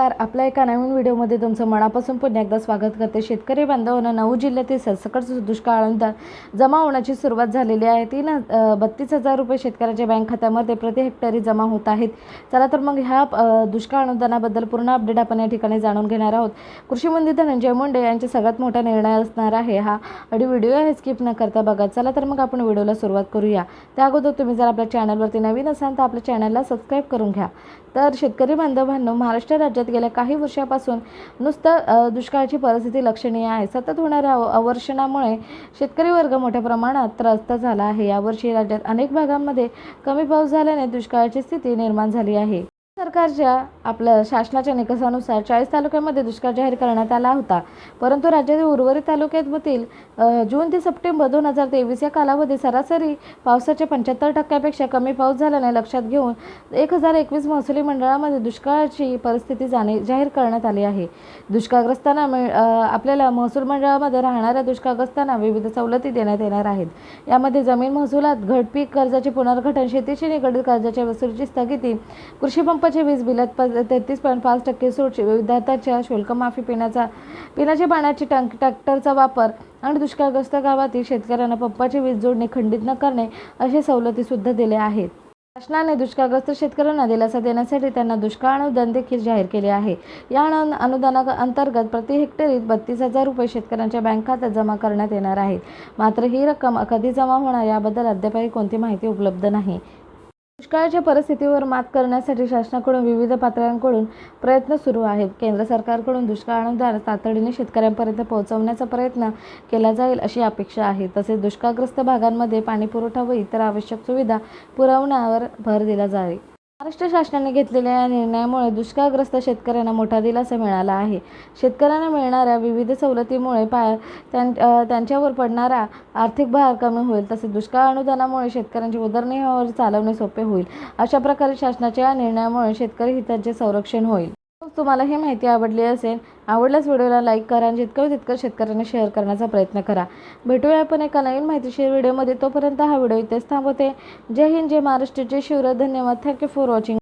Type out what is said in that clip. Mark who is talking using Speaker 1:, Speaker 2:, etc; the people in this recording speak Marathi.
Speaker 1: नमस्कार. आपल्या एका नवीन व्हिडिओमध्ये तुमचं मनापासून पुन्हा एकदा स्वागत करते. शेतकरी बांधवांना नऊ जिल्ह्यातील सरसकट दुष्काळ अनुदान जमा होण्याची सुरुवात झालेली आहे. तीन बत्तीस हजार रुपये शेतकऱ्याच्या बँक खात्यामध्ये प्रति हेक्टरी जमा होत आहेत. चला तर मग ह्या दुष्काळ अनुदानाबद्दल पूर्ण अपडेट आपण या ठिकाणी जाणून घेणार आहोत. कृषी मंत्री धनंजय मुंडे यांचा सगळ्यात मोठा निर्णय असणार आहे. हा आणि व्हिडिओ आहे स्किप न करता बघा. चला तर मग आपण व्हिडिओला सुरुवात करूया. त्या अगोदर तुम्ही जर आपल्या चॅनलवरती नवीन असाल तर आपल्या चॅनलला सबस्क्राईब करून घ्या. तर शेतकरी बांधवांनो महाराष्ट्र गेल्या काही वर्षापासून नुसतं दुष्काळाची परिस्थिती लक्षणीय आहे. सतत होणाऱ्या अवर्षणामुळे शेतकरी वर्ग मोठ्या प्रमाणात त्रस्त झाला आहे. यावर्षी राज्यात अनेक भागांमध्ये कमी पाऊस झाल्याने दुष्काळाची स्थिती निर्माण झाली आहे. सरकारच्या आपल्या शासनाच्या निकषानुसार चाळीस तालुक्यामध्ये दुष्काळ जाहीर करण्यात आला होता. परंतु राज्यातील उर्वरित तालुक्यामधील जून ते सप्टेंबर दोन हजार तेवीस या कालावधीत सरासरी पावसाच्या पंच्याहत्तर टक्क्यापेक्षा कमी पाऊस झाल्याने लक्षात घेऊन एक हजार एकवीस महसुली मंडळामध्ये दुष्काळाची परिस्थिती जाणे जाहीर करण्यात आली आहे. दुष्काळग्रस्तांना मिळ आपल्याला महसूल मंडळामध्ये राहणाऱ्या दुष्काळग्रस्तांना विविध सवलती देण्यात येणार आहेत. यामध्ये जमीन महसुलात घटपीक कर्जाचे पुनर्गठन शेतीशी निगडीत कर्जाच्या वसुलीची स्थगिती कृषी पंपाचे वीज बिलात तेहतीस पॉईंट पाच टक्के सूटची विद्यार्थ्याच्या शुल्कमाफी पिण्याचा पिण्याच्या पाण्याची टँक ट्रॅक्टरचा वापर आणि दुष्काळग्रस्त गावातील शेतकऱ्यांना पंपाची वीज जोडणी खंडित न करणे असे सवलतीसुद्धा दिले दिल्या आहेत. शासनाने दुष्काळग्रस्त शेतकऱ्यांना दिलासा देण्यासाठी त्यांना दुष्काळ अनुदान देखील जाहीर केले आहे. या अनुदाना अंतर्गत प्रति हेक्टरीत बत्तीस हजार रुपये शेतकऱ्यांच्या बँक खात्यात जमा करण्यात येणार आहेत. मात्र ही रक्कम कधी जमा होणार याबद्दल अद्यापही कोणती माहिती उपलब्ध नाही. दुष्काळाच्या परिस्थितीवर मात करण्यासाठी शासनाकडून विविध पातळ्यांकडून प्रयत्न सुरू आहेत. केंद्र सरकारकडून दुष्काळ अनुदान तातडीने शेतकऱ्यांपर्यंत पोहोचवण्याचा प्रयत्न केला जाईल अशी अपेक्षा आहे. तसेच दुष्काळग्रस्त भागांमध्ये पाणीपुरवठा व इतर आवश्यक सुविधा पुरवण्यावर भर दिला जाईल. महाराष्ट्र शासनाने घेतलेल्या या निर्णयामुळे दुष्काळग्रस्त शेतकऱ्यांना मोठा दिलासा मिळाला आहे. शेतकऱ्यांना मिळणाऱ्या विविध सवलतीमुळे पा त्यां त्यांच्यावर पडणारा आर्थिक भार कमी होईल तसेच दुष्काळ अनुदानामुळे शेतकऱ्यांचे उदरनिर्वाह चालवणे सोपे होईल. अशा प्रकारे शासनाच्या या निर्णयामुळे शेतकरी हिताचे संरक्षण होईल. तुम्हाला ही माहिती आवडली असेल आवडल्यास व्हिडिओला लाईक करा आणि जितकं तितकं शेतकऱ्यांना शेअर करण्याचा प्रयत्न करा. भेटूया आपण एका नवीन माहितीशीर व्हिडिओमध्ये तोपर्यंत हा व्हिडिओ इथेच थांबवते. जय हिंद जय महाराष्ट्र जय शिवराय. धन्यवाद. Thank you for watching